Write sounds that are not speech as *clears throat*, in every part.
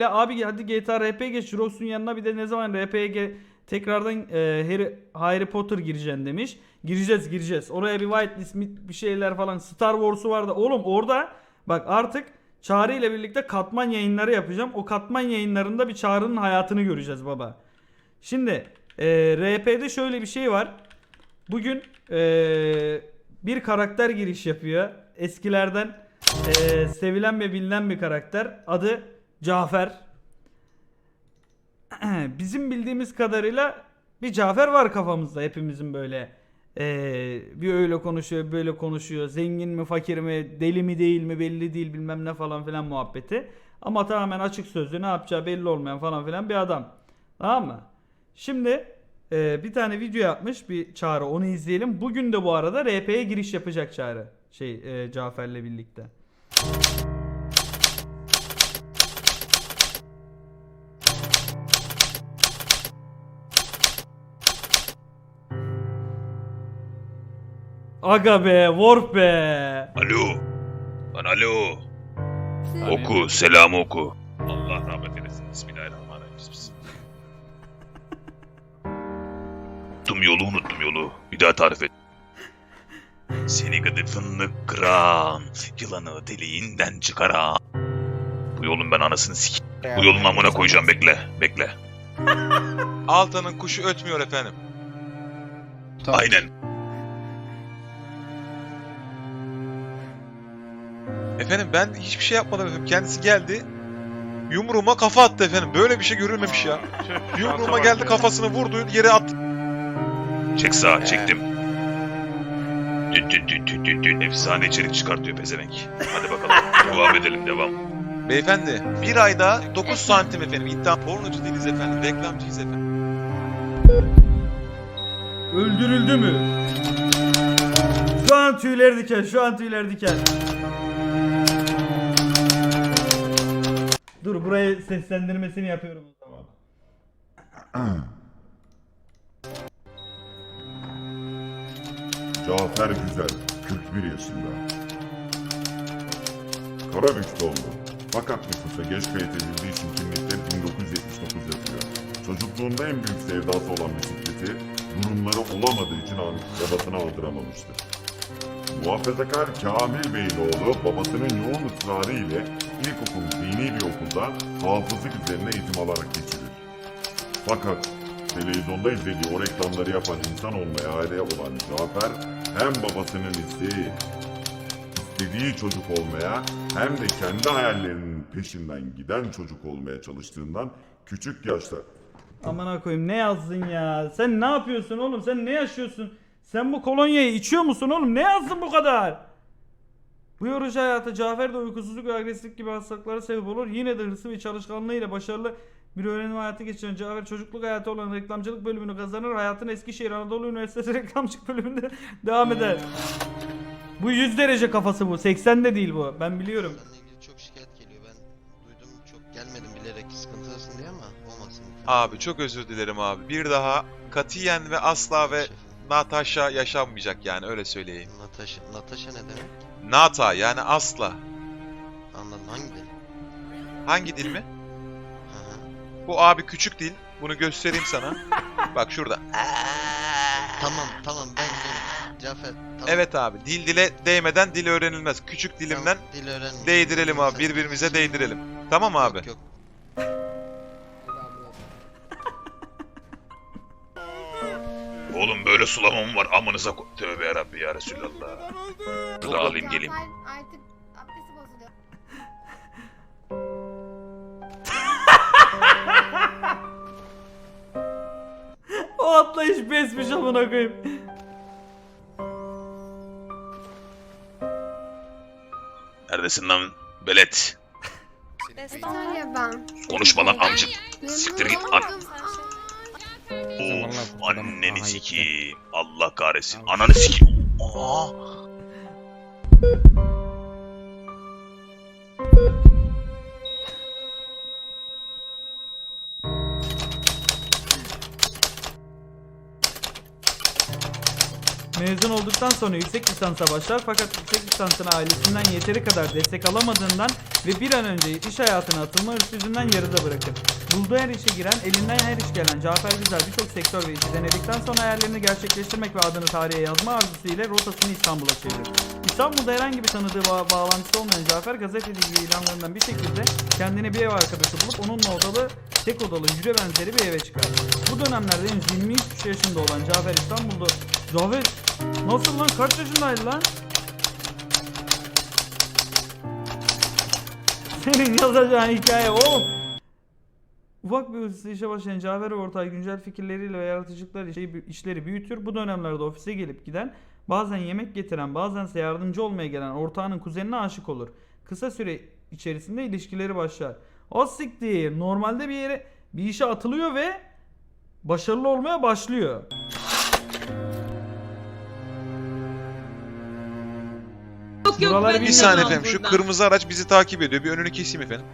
Ya abi hadi GTA RP geç Jirox'un yanına bir de ne zaman RP'ye tekrardan e, Harry, Harry Potter gireceksin demiş. Gireceğiz gireceğiz. Oraya bir whitelist bir şeyler falan Star Wars'u vardı. Oğlum orada bak artık Çağrı ile birlikte katman yayınları yapacağım. O katman yayınlarında bir Çağrı'nın hayatını göreceğiz baba. Şimdi e, RP'de şöyle bir şey var. Bugün e, bir karakter giriş yapıyor. Eskilerden e, sevilen ve bilinen bir karakter. Adı Cafer. *clears throat* Bizim bildiğimiz kadarıyla bir Cafer var kafamızda hepimizin böyle. Ee, bir öyle konuşuyor, böyle konuşuyor. Zengin mi, fakir mi, deli mi değil mi belli değil bilmem ne falan filan muhabbeti. Ama tamamen açık sözlü ne yapacağı belli olmayan falan filan bir adam. Tamam mı? Şimdi e, bir tane video yapmış bir Çağrı onu izleyelim. Bugün de bu arada RP'ye giriş yapacak Çağrı. Şey e, Cafer'le birlikte. Aga be, Warp be. Alo. Lan alo. Oku, selamı oku. Allah rahmet eylesin. Bismillahirrahmanirrahim. Bismillah. unuttum yolu unuttum yolu. Bir daha tarif et. Seni gıdı fındık kıran, yılanı deliğinden çıkaran. Bu yolun ben anasını sik... Bu yolun amına koyacağım bekle, bekle. Altan'ın kuşu ötmüyor efendim. Aynen. Efendim ben hiçbir şey yapmadım efendim. Kendisi geldi. Yumruğuma kafa attı efendim. Böyle bir şey görülmemiş ya. *laughs* Yumruğuma geldi kafasını vurdu yere attı. Çek sağa, çektim. Düt düt düt düt düt düt. Efsane içerik çıkartıyor pezevenk. Hadi bakalım. *laughs* Devam edelim, devam. Beyefendi bir ayda 9 santim efendim. İddia pornocu değiliz efendim. Reklamcıyız efendim. Öldürüldü mü? Şu an tüyler diken, şu an tüyler diken. Dur buraya seslendirmesini yapıyorum o zaman. Cafer Güzel, 41 yaşında. Karabük doğumlu. Fakat nüfusa geç kaydedildiği için kimlikte 1979 yazıyor. Çocukluğunda en büyük sevdası olan bisikleti, durumları olamadığı için babasına aldıramamıştır. Muhafazakar Kamil Bey'in oğlu babasının yoğun ısrarı ile ilkokul dini bir okulda hafızlık üzerine eğitim alarak geçirir. Fakat televizyonda izlediği o reklamları yapan insan olmaya aile olan Cafer hem babasının isteği, istediği çocuk olmaya hem de kendi hayallerinin peşinden giden çocuk olmaya çalıştığından küçük yaşta Amına koyayım ne yazdın ya? Sen ne yapıyorsun oğlum? Sen ne yaşıyorsun? Sen bu kolonyayı içiyor musun oğlum? Ne yazdın bu kadar? Bu yorucu hayata Cafer de uykusuzluk ve agresiflik gibi hastalıklara sebep olur. Yine de hırsı ve çalışkanlığıyla başarılı bir öğrenim hayatı geçiren Cafer çocukluk hayatı olan reklamcılık bölümünü kazanır. Hayatını Eskişehir Anadolu Üniversitesi *laughs* reklamcılık bölümünde devam eder. Bu 100 derece kafası bu. 80 de değil bu. Ben biliyorum. Seninle ilgili çok şikayet geliyor. Ben duydum çok gelmedim bilerek sıkıntılısın diye ama olmasın. Abi çok özür dilerim abi. Bir daha katiyen ve asla ve Şefim, Natasha yaşanmayacak yani öyle söyleyeyim. Natasha, Natasha ne demek? Nata yani asla. Anladım hangi dil? Hangi dil mi? Bu abi küçük dil. Bunu göstereyim sana. *laughs* Bak şurada. Tamam tamam ben. Cafer tamam. Evet abi dil dile değmeden dil öğrenilmez. Küçük dilimden Tamam, dil değdirelim abi birbirimize değdirelim. Tamam abi. Yok yok. Oğlum böyle sulama mı var? Amınıza ko- Tövbe yarabbi ya Resulallah. Şurada alayım geleyim. Artık abdesti bozuluyor. *laughs* O atlayış besmiş amına koyayım. Neredesin lan? Belet. İtalya ben. Konuşma lan amcık. Siktir git an. Of anneni sikeyim. Allah kahretsin. Ananı sikeyim. Aa. Mezun olduktan sonra yüksek lisansa başlar fakat yüksek lisansına ailesinden yeteri kadar destek alamadığından ve bir an önce iş hayatına atılma hırsı yüzünden yarıda bırakır. Bulduğu her işe giren, elinden her iş gelen Cafer Güzel birçok sektör ve işi denedikten sonra hayallerini gerçekleştirmek ve adını tarihe yazma arzusu ile rotasını İstanbul'a çevirir. İstanbul'da herhangi bir tanıdığı bağ- bağlantısı olmayan Cafer gazeteci ilanlarından bir şekilde kendine bir ev arkadaşı bulup onunla odalı, tek odalı hücre benzeri bir eve çıkar. Bu dönemlerde henüz 23 yaşında olan Cafer İstanbul'da Cafer nasıl lan kaç yaşındaydı lan? Senin yazacağın hikaye oğlum. Ufak bir hırsız işe başlayan Cafer ve ortağı güncel fikirleriyle ve yaratıcılıklar işleri büyütür. Bu dönemlerde ofise gelip giden, bazen yemek getiren, bazense yardımcı olmaya gelen ortağının kuzenine aşık olur. Kısa süre içerisinde ilişkileri başlar. O siktir. Normalde bir yere bir işe atılıyor ve başarılı olmaya başlıyor. Yok yok Buralar ben bir saniye inanmam efendim şu buradan. kırmızı araç bizi takip ediyor. Bir önünü keseyim efendim.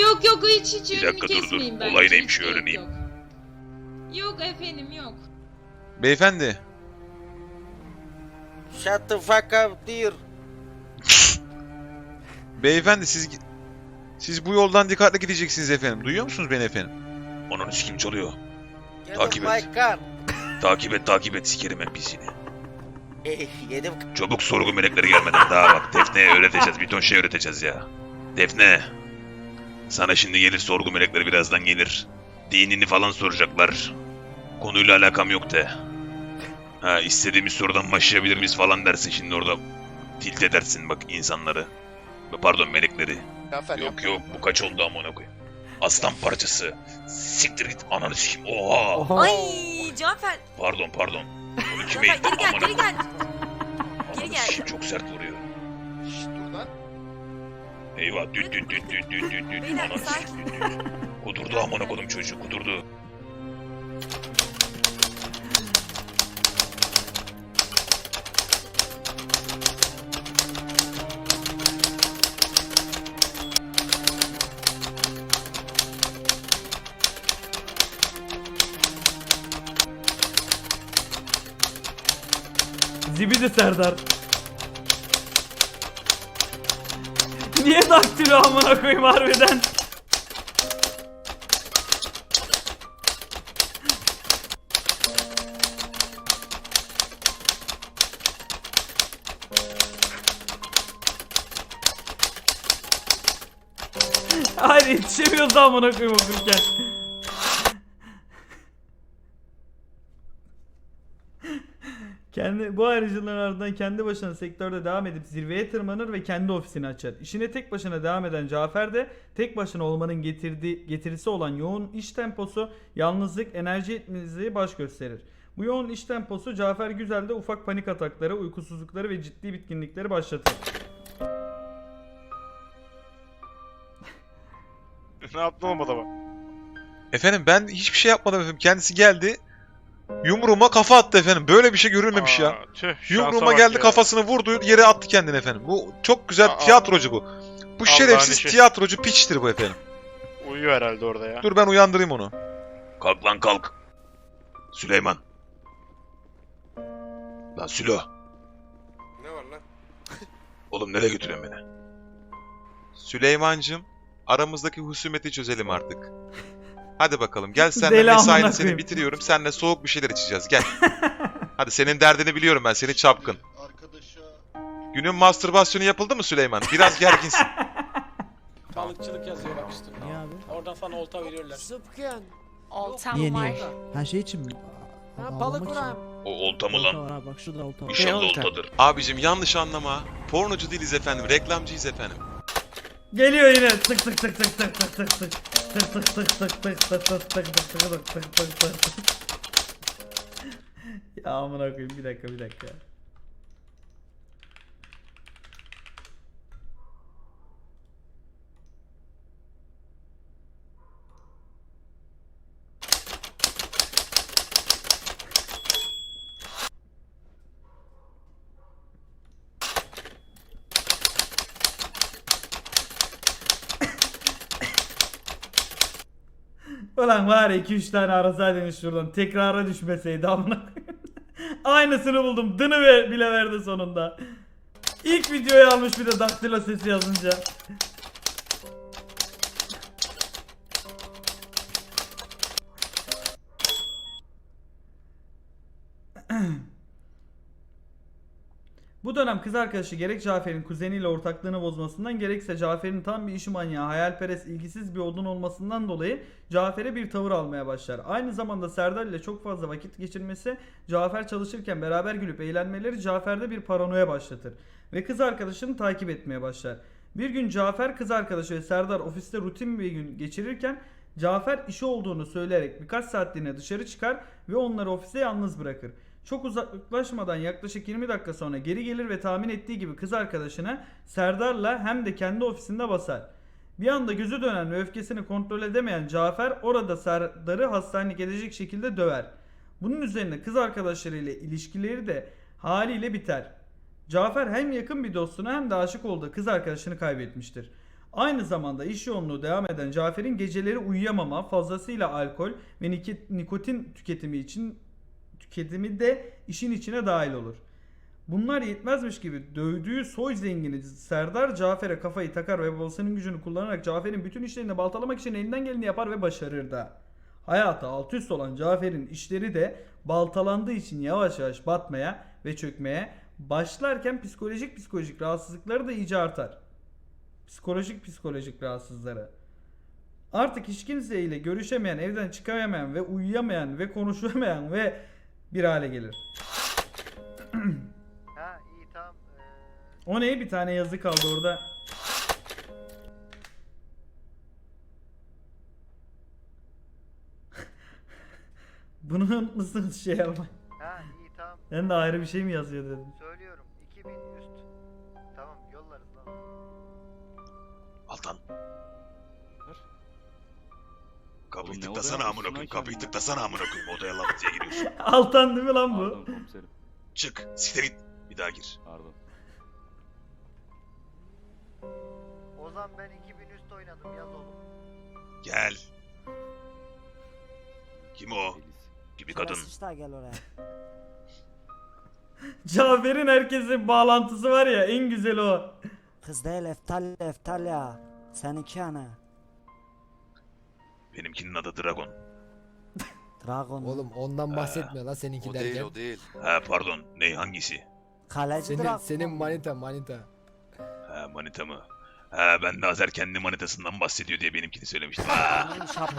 Yok yok hiç hiç Bir önünü dakika, dur, dur. kesmeyeyim ben. Olay Hiç neymiş, gerek öğreneyim. Yok. yok efendim yok. Beyefendi. Shut the fuck up dear. *laughs* Beyefendi siz siz bu yoldan dikkatli gideceksiniz efendim. Duyuyor musunuz beni efendim? Ananı sikim çalıyor. Get Takip off et. my car. Takip et takip et sikerim ben pisini. *laughs* Yedim. Çabuk sorgu melekleri gelmeden daha bak Defne'ye öğreteceğiz bir ton şey öğreteceğiz ya. Defne. Sana şimdi gelir sorgu melekleri birazdan gelir. Dinini falan soracaklar. Konuyla alakam yok de. Ha istediğimiz sorudan başlayabilir miyiz falan dersin şimdi orada. Tilt edersin bak insanları. Pardon melekleri. Yok yok bu kaç oldu amına koyayım. Aslan parçası. Siktir git ananı sikim. Oha. Ay Cafer. Pardon pardon. Onu kime Cafer ittim geri gel geri gel. Ananı gel. çok sert vuruyor. Eyvah düt düt düt düt düt düt düt. Beyler, sakin. sikeyim, düt düt. Kudurdu amına kodum çocuğu kudurdu. Zibidi Serdar. Niye daktilo amına koyayım harbiden? Hayır yetişemiyoruz amına koyayım okurken. Kendi bu ayrıcılığın ardından kendi başına sektörde devam edip zirveye tırmanır ve kendi ofisini açar. İşine tek başına devam eden Cafer de tek başına olmanın getirdiği getirisi olan yoğun iş temposu, yalnızlık, enerji yetmezliği baş gösterir. Bu yoğun iş temposu Cafer Güzel'de ufak panik atakları, uykusuzlukları ve ciddi bitkinlikleri başlatır. *laughs* ne yaptın oğlum adama? Efendim ben hiçbir şey yapmadım efendim. Kendisi geldi. Yumruğuma kafa attı efendim. Böyle bir şey görülmemiş ya. Aa, Tüh, şansa Yumruğuma geldi ya. kafasını vurdu yere attı kendini efendim. Bu çok güzel Aa, tiyatrocu bu. Bu şerefsiz işi. tiyatrocu piçtir bu efendim. Uyuyor herhalde orada ya. Dur ben uyandırayım onu. Kalk lan kalk. Süleyman. Lan Sülo. Ne var lan? *laughs* Oğlum nereye götürüyorsun beni? Süleymancım aramızdaki husumeti çözelim artık. Hadi bakalım gel senle Deli amına mesaini seni koyayım. bitiriyorum. Seninle soğuk bir şeyler içeceğiz gel. *laughs* Hadi senin derdini biliyorum ben seni çapkın. Arkadaşa Günün mastürbasyonu yapıldı mı Süleyman? Biraz gerginsin. *laughs* Balıkçılık yazıyor bak üstünde. Niye abi? Oradan sana olta veriyorlar. Zıpkın. Oltam Niye var. niye? Her şey için mi? Ha, balık için. vuran. O olta mı Olta lan? var abi bak şurada olta var. İnşallah olta? oltadır. Abicim yanlış anlama. Pornocu değiliz efendim. Reklamcıyız efendim. Geliyor yine. Tık tık tık tık tık tık tık tık. Tık tık tık tık tık tık tık tık tık tık tık tık tık tık. Ya amına koyayım bir dakika bir dakika. Ulan var 2-3 tane arasaydınız şuradan tekrara düşmeseydi amına. *laughs* Aynısını buldum. Dını bile verdi sonunda. İlk videoyu almış bir de daktilo sesi yazınca. Kız arkadaşı gerek Cafer'in kuzeniyle ortaklığını bozmasından gerekse Cafer'in tam bir işi manyağı, hayalperest, ilgisiz bir odun olmasından dolayı Cafer'e bir tavır almaya başlar. Aynı zamanda Serdar ile çok fazla vakit geçirmesi, Cafer çalışırken beraber gülüp eğlenmeleri Cafer'de bir paranoya başlatır. Ve kız arkadaşını takip etmeye başlar. Bir gün Cafer kız arkadaşı ve Serdar ofiste rutin bir gün geçirirken Cafer işi olduğunu söyleyerek birkaç saatliğine dışarı çıkar ve onları ofiste yalnız bırakır. Çok uzaklaşmadan yaklaşık 20 dakika sonra geri gelir ve tahmin ettiği gibi kız arkadaşına Serdar'la hem de kendi ofisinde basar. Bir anda gözü dönen ve öfkesini kontrol edemeyen Cafer orada Serdar'ı hastanelik edecek şekilde döver. Bunun üzerine kız arkadaşlarıyla ilişkileri de haliyle biter. Cafer hem yakın bir dostuna hem de aşık olduğu kız arkadaşını kaybetmiştir. Aynı zamanda iş yoğunluğu devam eden Cafer'in geceleri uyuyamama, fazlasıyla alkol ve nikotin tüketimi için tüketimi de işin içine dahil olur. Bunlar yetmezmiş gibi dövdüğü soy zengini Serdar Cafer'e kafayı takar ve babasının gücünü kullanarak Cafer'in bütün işlerini baltalamak için elinden geleni yapar ve başarır da. Hayatı alt üst olan Cafer'in işleri de baltalandığı için yavaş yavaş batmaya ve çökmeye başlarken psikolojik psikolojik rahatsızlıkları da iyice artar. Psikolojik psikolojik rahatsızları. Artık hiç kimseyle görüşemeyen, evden çıkamayan ve uyuyamayan ve konuşamayan ve bir hale gelir. Ha iyi tamam. O ne? Bir tane yazı kaldı orada. *laughs* Bunu unutmuşsunuz şey alma. Ha iyi tamam. Ben de ayrı bir şey mi yazıyor dedim. Söylüyorum. Kapıyı ne tıklasana amına koyayım. Kapıyı tıklasana amına koyayım. Odaya laf diye giriyorsun. *laughs* Altan değil mi lan bu? Pardon komiserim. Çık. Siktir git. Bir daha gir. Pardon. Ozan ben 2000 üst oynadım yaz oğlum. Gel. Kim o? Gibi kadın. gel oraya. *laughs* Cafer'in herkesin bağlantısı var ya en güzeli o. Kız değil eftal eftal ya. Seninki ana. Benimkinin adı Dragon. Dragon. Oğlum ondan bahsetmiyor lan seninki derken. değil. Ha pardon. Ne hangisi? Kaleci Senin, senin manita manita. Ha manita mı? Ha ben de Azer kendi manitasından bahsediyor diye benimkini söylemiştim. Ha. *laughs*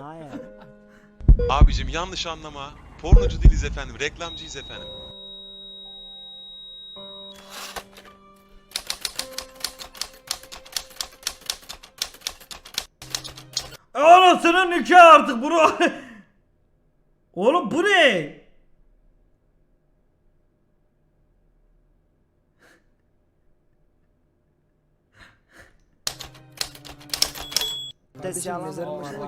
Hayır. Abicim yanlış anlama. Pornocu değiliz efendim. Reklamcıyız efendim. Anasının nikahı artık bunu. *laughs* Oğlum bu ne?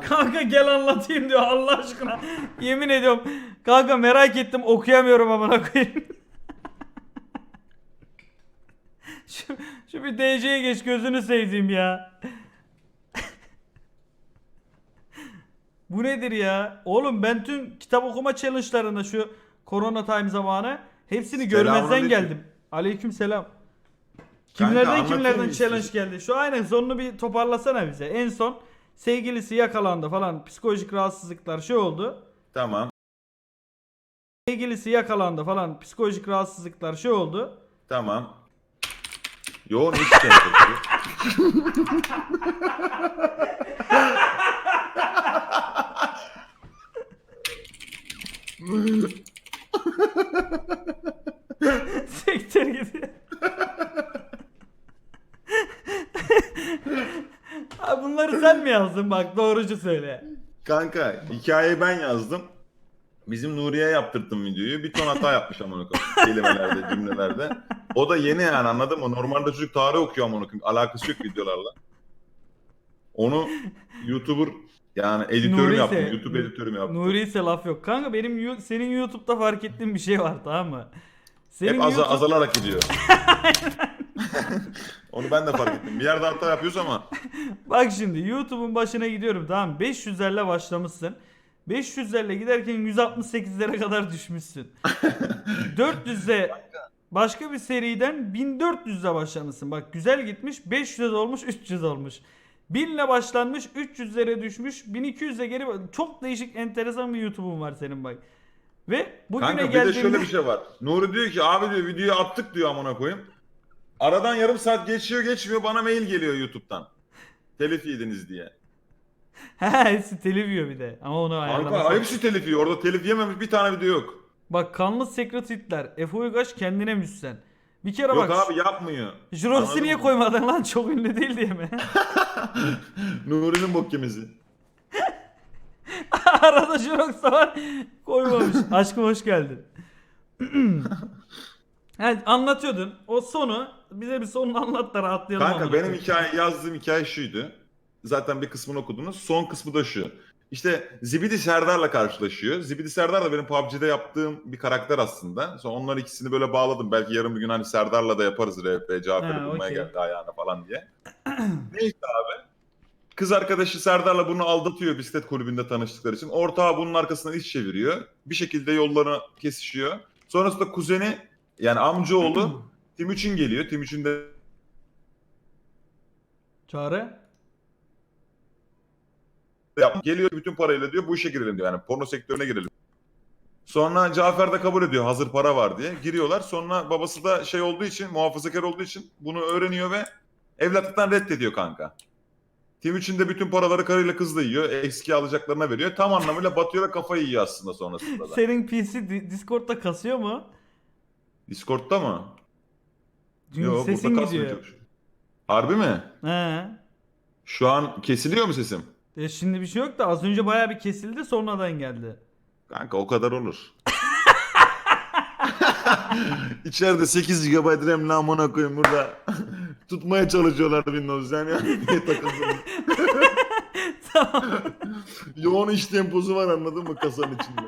Kanka gel anlatayım diyor Allah aşkına. Yemin ediyorum. Kanka merak ettim okuyamıyorum amına koyayım. *laughs* şu, şu bir DC'ye geç gözünü seveyim ya. Bu nedir ya? Oğlum ben tüm kitap okuma challenge'larında şu Corona Time zamanı hepsini görmezden Selamünaleyküm. geldim. Aleyküm selam. Kimlerden anlatayım kimlerden mı challenge geldi? Şu aynen sonunu bir toparlasana bize. En son sevgilisi yakalandı falan psikolojik rahatsızlıklar şey oldu. Tamam. Sevgilisi yakalandı falan psikolojik rahatsızlıklar şey oldu. Tamam. Yoğun iş temposu. *laughs* Sektir gidiyor. Ha, bunları sen mi yazdın bak doğrucu söyle. Kanka hikayeyi ben yazdım. Bizim Nuriye yaptırttım videoyu. Bir ton hata yapmış amına koyayım. Kelimelerde, cümlelerde. O da yeni yani anladın mı? Normalde çocuk tarih okuyor amına koyayım. Alakası yok videolarla. Onu YouTuber yani editörüm Nuri yaptım. ise- YouTube editörüm yaptım. Nuri ise laf yok. Kanka benim senin YouTube'da fark ettiğim bir şey var tamam mı? Senin Hep aza- YouTube- azalarak gidiyor. *laughs* *laughs* Onu ben de fark ettim. Bir yerde hata yapıyoruz ama Bak şimdi YouTube'un başına gidiyorum tamam mı? 500'lerle başlamışsın. 500'lerle giderken 168'lere kadar düşmüşsün. *laughs* 400'e başka bir seriden 1400'le başlamışsın. Bak güzel gitmiş. 500 olmuş, 300 olmuş. 1000 ile başlanmış, 300'lere düşmüş. 1200'e geri çok değişik enteresan bir YouTube'un var senin bak. Ve bugüne Kanka bir geldiğinde de şöyle bir şey var. Nuri diyor ki abi diyor videoyu attık diyor amına koyayım. Aradan yarım saat geçiyor geçmiyor bana mail geliyor YouTube'dan. Telif yediniz diye. *laughs* He hepsi telif yiyor bir de. Ama onu Kanka ayarlaması. hepsi telif yiyor. Orada telif yememiş bir tane video yok. Bak kanlı secret hitler. Efe Uygaş kendine müssen. Bir kere Yok bak. abi yapmıyor. Juros'u Anladın niye mı? koymadın lan? Çok ünlü değil diye mi? *laughs* Nuri'nin bok yemesi. *laughs* Arada Jurox da var. Koymamış. *laughs* Aşkım hoş geldin. *clears throat* evet, anlatıyordun. O sonu bize bir sonunu anlat da rahatlayalım. Kanka amına benim koyayım. hikaye yazdığım hikaye şuydu. Zaten bir kısmını okudunuz. Son kısmı da şu. İşte Zibidi Serdar'la karşılaşıyor. Zibidi Serdar da benim PUBG'de yaptığım bir karakter aslında. Sonra onlar ikisini böyle bağladım. Belki yarın bir gün hani Serdar'la da yaparız RP, Cafer'i bulmaya okey. geldi ayağına falan diye. *clears throat* Neyse abi. Kız arkadaşı Serdar'la bunu aldatıyor bisiklet kulübünde tanıştıkları için. Ortağı bunun arkasından iş çeviriyor. Bir şekilde yollarını kesişiyor. Sonrasında kuzeni yani amcaoğlu *clears throat* Timuçin geliyor. Timuçin de Çağrı. Yap- Geliyor bütün parayla diyor bu işe girelim diyor. Yani porno sektörüne girelim. Sonra Cafer de kabul ediyor hazır para var diye. Giriyorlar. Sonra babası da şey olduğu için muhafazakar olduğu için bunu öğreniyor ve evlatlıktan reddediyor kanka. Timuçin de bütün paraları karıyla kızla yiyor. Eski alacaklarına veriyor. Tam anlamıyla batıyor ve kafayı yiyor aslında sonrasında da. Senin PC Di- Discord'da kasıyor mu? Discord'da mı? Çünkü Yok, sesin burada kasmıyor gidiyor. Harbi mi? He. Şu an kesiliyor mu sesim? E şimdi bir şey yok da az önce bayağı bir kesildi sonradan geldi. Kanka o kadar olur. *laughs* İçeride 8 GB RAM amına koyayım burada. *laughs* Tutmaya çalışıyorlar Windows yani. *laughs* Niye takıldın? tamam. Yoğun iş temposu var anladın mı kasanın içinde?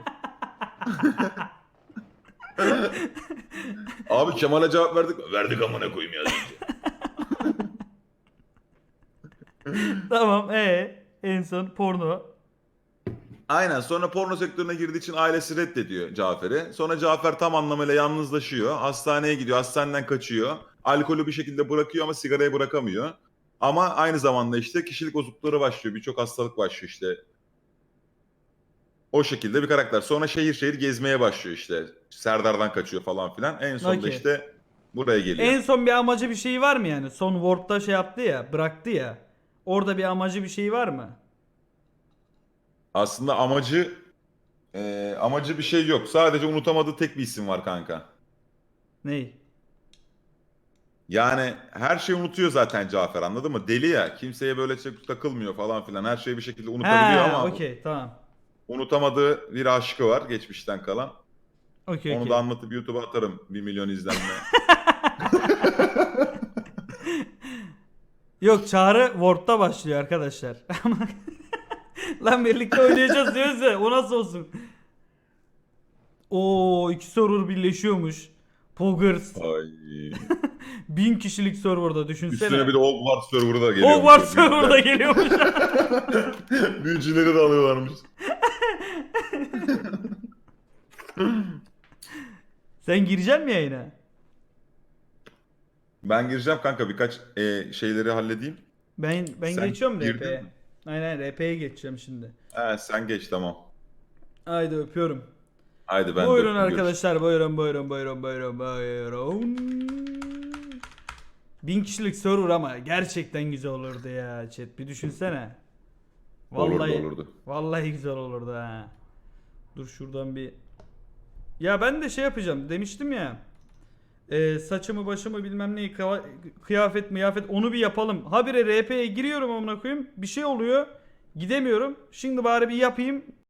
Abi Kemal'e cevap verdik. Verdik amına koyayım ya. tamam e en son porno. Aynen sonra porno sektörüne girdiği için ailesi reddediyor Cafer'i. Sonra Cafer tam anlamıyla yalnızlaşıyor. Hastaneye gidiyor, hastaneden kaçıyor. Alkolü bir şekilde bırakıyor ama sigarayı bırakamıyor. Ama aynı zamanda işte kişilik bozuklukları başlıyor. Birçok hastalık başlıyor işte. O şekilde bir karakter. Sonra şehir şehir gezmeye başlıyor işte. Serdar'dan kaçıyor falan filan. En sonunda Okey. işte buraya geliyor. En son bir amacı bir şey var mı yani? Son Word'da şey yaptı ya, bıraktı ya. Orada bir amacı bir şey var mı? Aslında amacı eee, amacı bir şey yok. Sadece unutamadığı tek bir isim var kanka. Ney? Yani her şeyi unutuyor zaten Cafer anladın mı? Deli ya. Kimseye böyle çok takılmıyor falan filan. Her şeyi bir şekilde unutabiliyor He, ama okey tamam. unutamadığı bir aşkı var geçmişten kalan. Okey Onu okey. da anlatıp YouTube'a atarım 1 milyon izlenme. *laughs* Yok çağrı Word'da başlıyor arkadaşlar. *laughs* Lan birlikte oynayacağız diyoruz ya o nasıl olsun? Oo iki server birleşiyormuş. Poggers. Ay. *laughs* Bin kişilik serverda düşünsene. Üstüne bir de Hogwarts server'ı da geliyor. Hogwarts serverda geliyormuş. *laughs* Büyücüleri de alıyorlarmış. Sen gireceksin mi yayına? Ben gireceğim kanka birkaç e, şeyleri halledeyim. Ben ben Sen geçiyorum girdin RP'ye. mi? Aynen RP'ye geçeceğim şimdi. He sen geç tamam. Haydi öpüyorum. Haydi ben de buyurun öptüm, arkadaşlar buyurun buyurun buyurun buyurun buyurun. Bin kişilik server ama gerçekten güzel olurdu ya chat bir düşünsene. Olurdu, Vallahi olurdu. vallahi güzel olurdu ha. Dur şuradan bir Ya ben de şey yapacağım demiştim ya. E, saçımı başımı bilmem neyi kıyafet miyafet onu bir yapalım. Habire RP'ye giriyorum amına koyayım. Bir şey oluyor. Gidemiyorum. Şimdi bari bir yapayım.